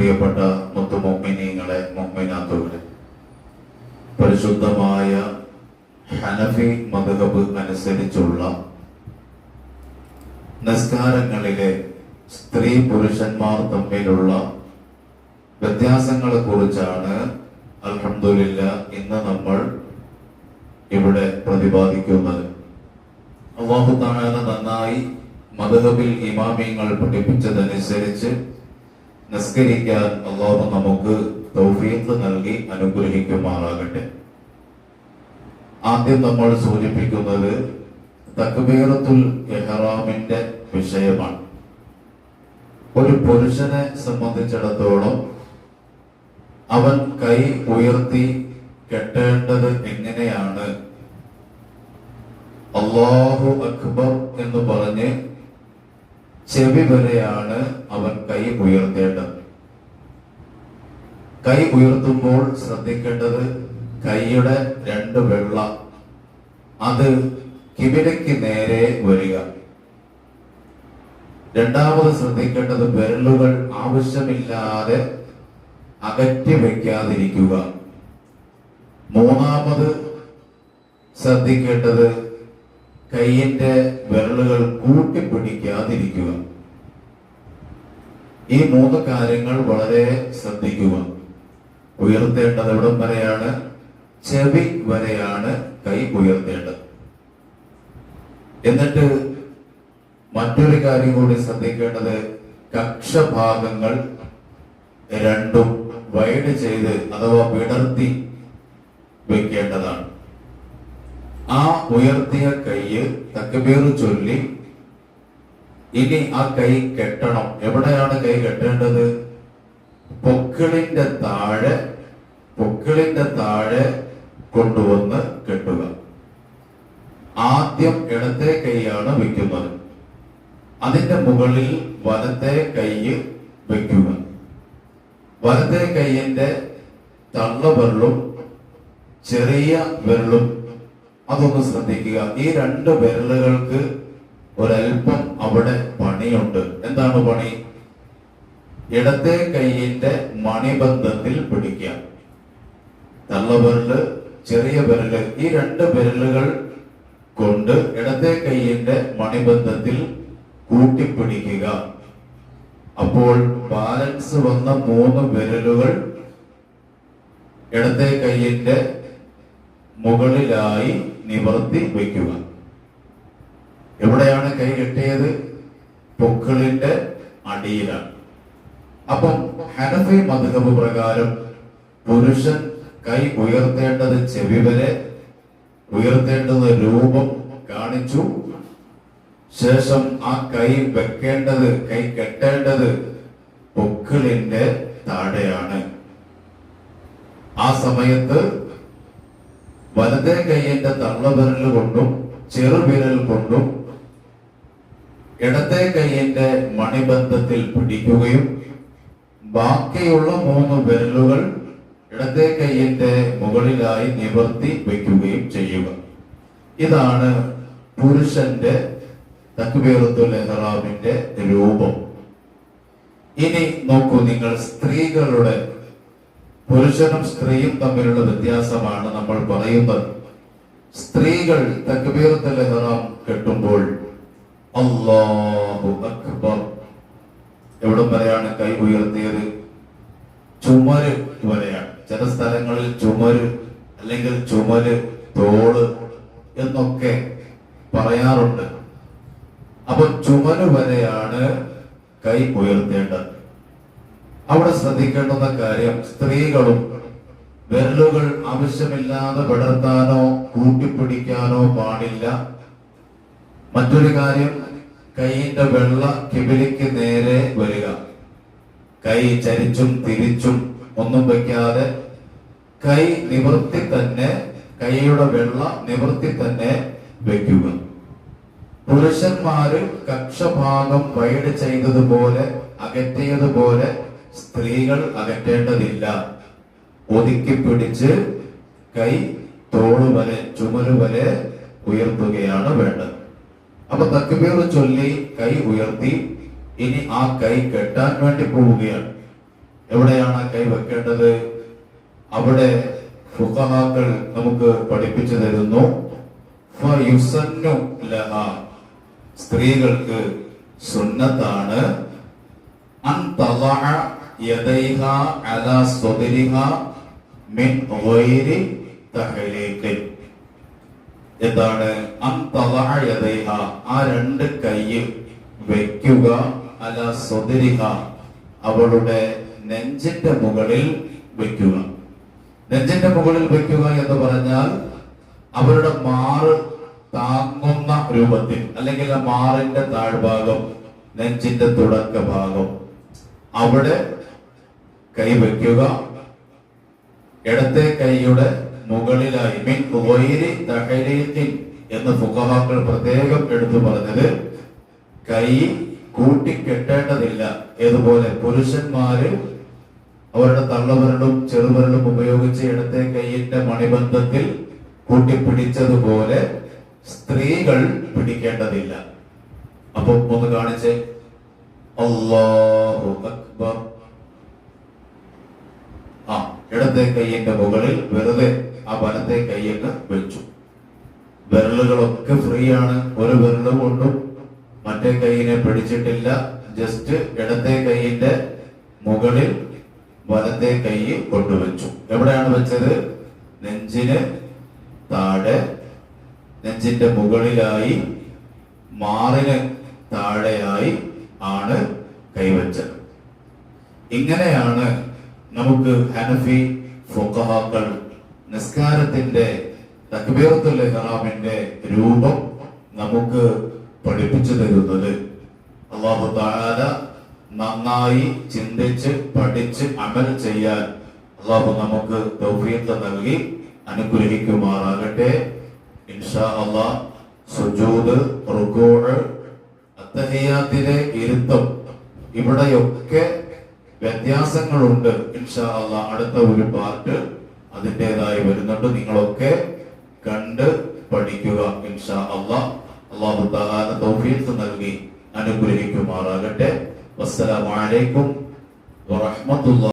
പ്രിയപ്പെട്ട മുത്തുമൊമ്മിനീങ്ങളെ മൊമ്മിനാത്തുകളെ പരിശുദ്ധമായ ഹനഫി മതകബ് അനുസരിച്ചുള്ള നിസ്കാരങ്ങളിലെ സ്ത്രീ പുരുഷന്മാർ തമ്മിലുള്ള വ്യത്യാസങ്ങളെ കുറിച്ചാണ് അൽഹംദുലില്ല ഇന്ന് നമ്മൾ ഇവിടെ പ്രതിപാദിക്കുന്നത്. അള്ളാഹു താഴെ നന്നായി മധുഹബിൽ ഇമാമിയങ്ങൾ പഠിപ്പിച്ചതനുസരിച്ച് നിസ്കരിക്കാൻ അള്ളാഹു നമുക്ക് തൗഫീഖ് നൽകി അനുഗ്രഹിക്കുമാറാകട്ടെ. ആദ്യം നമ്മൾ സൂചിപ്പിക്കുന്നത് തക്ബീറത്തുൽ ഇഹ്റാമിന്റെ വിഷയമാണ്. ഒരു പുരുഷനെ സംബന്ധിച്ചിടത്തോളം അവൻ കൈ ഉയർത്തി കെട്ടേണ്ടത് എങ്ങനെയാണ്? അള്ളാഹു അക്ബർ എന്ന് പറഞ്ഞ് ചെവി വരെയാണ് അവൻ കൈ ഉയർത്തേണ്ടത്. കൈ ഉയർത്തുമ്പോൾ ശ്രദ്ധിക്കേണ്ടത് കൈയുടെ രണ്ട് വെള്ള. അത് കിബിലയ്ക്ക് നേരെ വരിക. രണ്ടാമത് ശ്രദ്ധിക്കേണ്ടത് വിരലുകൾ ആവശ്യമില്ലാതെ അകറ്റി വയ്ക്കാതിരിക്കുക. മൂന്നാമത് ശ്രദ്ധിക്കേണ്ടത് കൈയിന്റെ വിരലുകൾ കൂട്ടിപ്പിടിക്കാതിരിക്കുക. ഈ മൂന്ന് കാര്യങ്ങൾ വളരെ ശ്രദ്ധിക്കുക. ഉയർത്തേണ്ടത് എവിടം വരെയാണ്? ചെവി വരെയാണ് കൈ ഉയർത്തേണ്ടത്. എന്നിട്ട് മറ്റൊരു കാര്യം കൂടി ശ്രദ്ധിക്കേണ്ടത് കക്ഷഭാഗങ്ങൾ രണ്ടും വൈഡ് ചെയ്ത് അഥവാ വിടർത്തി വെക്കേണ്ടതാണ്. ആ ഉയർത്തിയ കൈയ് തക്കബീർ ചൊല്ലി ഇനി ആ കൈ കെട്ടണം. എവിടെയാണ് കൈ കെട്ടേണ്ടത്? പൊക്കിളിന്റെ താഴെ പൊക്കിളിന്റെ താഴെ കൊണ്ടുവന്ന് കെട്ടുക. ആദ്യം ഇടത്തെ കൈയാണ് വെക്കുന്നത് അതിന്റെ മുകളിൽ വലത്തെ കൈ വെക്കുക വലത്തെ കൈയിന്റെ തള്ളവിരലും ചെറിയ വിരലും അതൊന്ന് ശ്രദ്ധിക്കുക. ഈ രണ്ട് വിരലുകൾക്ക് ഒരൽപ്പം അവിടെ പണിയുണ്ട്. എന്താണ് പണി? ഇടത്തെ കൈയിന്റെ മണിബന്ധത്തിൽ പിടിക്കുക തള്ളവിരൽ ചെറിയ വിരൽ ഈ രണ്ട് വിരലുകൾ കൊണ്ട് ഇടത്തെ കൈയിന്റെ മണിബന്ധത്തിൽ കൂട്ടിപ്പിടിക്കുക. അപ്പോൾ ബാലൻസ് വന്ന മൂന്ന് വിരലുകൾ ഇടത്തെ കൈയിന്റെ മുകളിലായി നിവർത്തി വയ്ക്കുക. എവിടെയാണ് കൈ കെട്ടിയത്? പൊക്കിളിന്റെ അടിയിലാണ്. അപ്പം ഹനഫി മധുഹബ് പ്രകാരം പുരുഷൻ കൈ ഉയർത്തേണ്ടത് ചെവി വരെ ഉയർത്തേണ്ടത് രൂപം കാണിച്ചു. ശേഷം ആ കൈ വെക്കേണ്ടത് കൈ കെട്ടേണ്ടത് പൊക്കിളിന്റെ താഴെയാണ്. ആ സമയത്ത് വലതേ കൈയിന്റെ തള്ളവിരൽ കൊണ്ടും ചെറുവിരൽ കൊണ്ടും ഇടത്തെ കൈയിന്റെ മണിബന്ധത്തിൽ പിടിക്കുകയും ബാക്കിയുള്ള മൂന്ന് വിരലുകൾ ഇടത്തെ കൈയിന്റെ മുകളിലായി നിവർത്തി വയ്ക്കുകയും ചെയ്യുക. ഇതാണ് പുരുഷന്റെ തക്ബീറത്തുൽ ഇഹ്റാമിന്റെ രൂപം. ഇനി നോക്കൂ നിങ്ങൾ സ്ത്രീകളുടെ പുരുഷനും സ്ത്രീയും തമ്മിലുള്ള വ്യത്യാസമാണ് നമ്മൾ പറയുന്നത്. സ്ത്രീകൾ തക്ബീറത്തുൽ ഇഹ്റാം കെട്ടുമ്പോൾ അല്ലാഹു അക്ബർ എവിടം വരെയാണ് കൈ ഉയർത്തിയത്? ചുമര് വരെയാണ്. ചില സ്ഥലങ്ങളിൽ ചുമര് അല്ലെങ്കിൽ ചുമര് തോൾ എന്നൊക്കെ പറയാറുണ്ട്. അപ്പൊ ചുമര് വരെയാണ് കൈ ഉയർത്തേണ്ടത്. അവിടെ ശ്രദ്ധിക്കേണ്ടുന്ന കാര്യം സ്ത്രീകളും വിരലുകൾ ആവശ്യമില്ലാതെ വിടർത്താനോ കൂട്ടിപ്പിടിക്കാനോ പാടില്ല. മറ്റൊരു കാര്യം കൈയിന്റെ വെള്ള കിബിലിക്ക് നേരെ കൈ ചരിച്ചും തിരിച്ചും ഒന്നും വെക്കാതെ കൈ നിവർത്തി തന്നെ കൈയുടെ വെള്ള നിവർത്തി തന്നെ വെക്കുക പുരുഷന്മാര് കക്ഷഭാഗം വൈഡ് ചെയ്തതുപോലെ അകറ്റിയതുപോലെ സ്ത്രീകൾ അകറ്റേണ്ടതില്ല. ഒതുക്കി പിടിച്ച് കൈ തോൾ വരെ ചുമര് വരെ ഉയർത്തുകയാണ് വേണ്ടത്. അപ്പൊ തക്കുപേർ ചൊല്ലി കൈ ഉയർത്തി ഇനി ആ കൈ കെട്ടാൻ വേണ്ടി പോവുകയാണ്. എവിടെയാണ് ആ കൈ വെക്കേണ്ടത്? അവിടെ ഫുഖഹാക്കൾ നമുക്ക് പഠിപ്പിച്ചു തരുന്നു. സ്ത്രീകൾക്ക് സുന്നത്താണ്. എന്താണ്? ആ രണ്ട് കൈ വെക്കുക. അല സ്വദരിഹ അവളുടെ നെഞ്ചിന്റെ മുകളിൽ വെക്കുക. നെഞ്ചിന്റെ മുകളിൽ വെക്കുക എന്ന് പറഞ്ഞാൽ അവരുടെ മാറ് താങ്ങുന്ന രൂപത്തിൽ അല്ലെങ്കിൽ ആ മാറിന്റെ താഴ്ഭാഗം നെഞ്ചിന്റെ തുടക്ക ഭാഗം. അവിടെ കൈ വെക്കുക. ഇടത്തെ കൈയുടെ മുകളിലായി മിൻ എന്ന് ഫുഖഹാക്കൾ പ്രത്യേകം എടുത്തു പറഞ്ഞത് കൈ കൂട്ടിക്കെട്ടേണ്ടതില്ല. ഏതുപോലെ പുരുഷന്മാര് അവരുടെ തള്ളവരണും ചെറുവരണും ഉപയോഗിച്ച് ഇടത്തെ കൈയിന്റെ മണിബന്ധത്തിൽ കൂട്ടിപ്പിടിച്ചതുപോലെ സ്ത്രീകൾ പിടിക്കേണ്ടതില്ല. അപ്പൊ ഒന്ന് കാണിച്ചേ. അല്ലാഹു അക്ബർ. ആ ഇടത്തെ കൈയിന്റെ മുകളിൽ വെറുതെ ആ വലത്തെ കൈയൊക്കെ വെച്ചു. വിരലുകളൊക്കെ ഫ്രീ ആണ് ഒരു വിരൽ കൊണ്ടും മറ്റേ കൈയിനെ പിടിച്ചിട്ടില്ല. ജസ്റ്റ് ഇടത്തെ കൈയിന്റെ മുകളിൽ വലത്തെ കൈ കൊണ്ടുവച്ചു. എവിടെയാണ് വെച്ചത്? നെഞ്ചിന് താഴെ. നെഞ്ചിന്റെ മുകളിലായി മാറിന് താഴെയായി ആണ് കൈവച്ചത്. ഇങ്ങനെയാണ് നമുക്ക് ഹനഫി ഫുഖഹാക്കൾ നിസ്കാരത്തിന്റെ തക്ബീറത്തുൽ ഇഹ്റാമിന്റെ രൂപം നമുക്ക് പഠിപ്പിച്ചു തരുന്നത് അള്ളാഹു താല നന്നായി ചിന്തിച്ച് പഠിച്ച് അമൽ ചെയ്യാൻ അള്ളാഹു നമുക്ക് തൗഫീഖ് നൽകി അനുഗ്രഹിക്കുമാറാകട്ടെ. ഇൻഷാ അള്ളാഹ് സുജൂദ് അത്തഹിയാത്തിലെ ഇരുത്തം. ഇവിടെയൊക്കെ വ്യത്യാസങ്ങളുണ്ട് ഇൻഷാ അള്ളാഹ് അടുത്ത ഒരു പാർട്ട് അതിന്റെതായി വരുന്നുണ്ട്. നിങ്ങളൊക്കെ കണ്ട് പഠിക്കുക ഇൻഷാ അള്ളാഹ് അള്ളാഹു തആല തൗഫീഖ് നൽകി അനുഗ്രഹിക്കുമാറാകട്ടെ. വസ്സലാമു അലൈക്കും വറഹ്മത്തുള്ളാഹി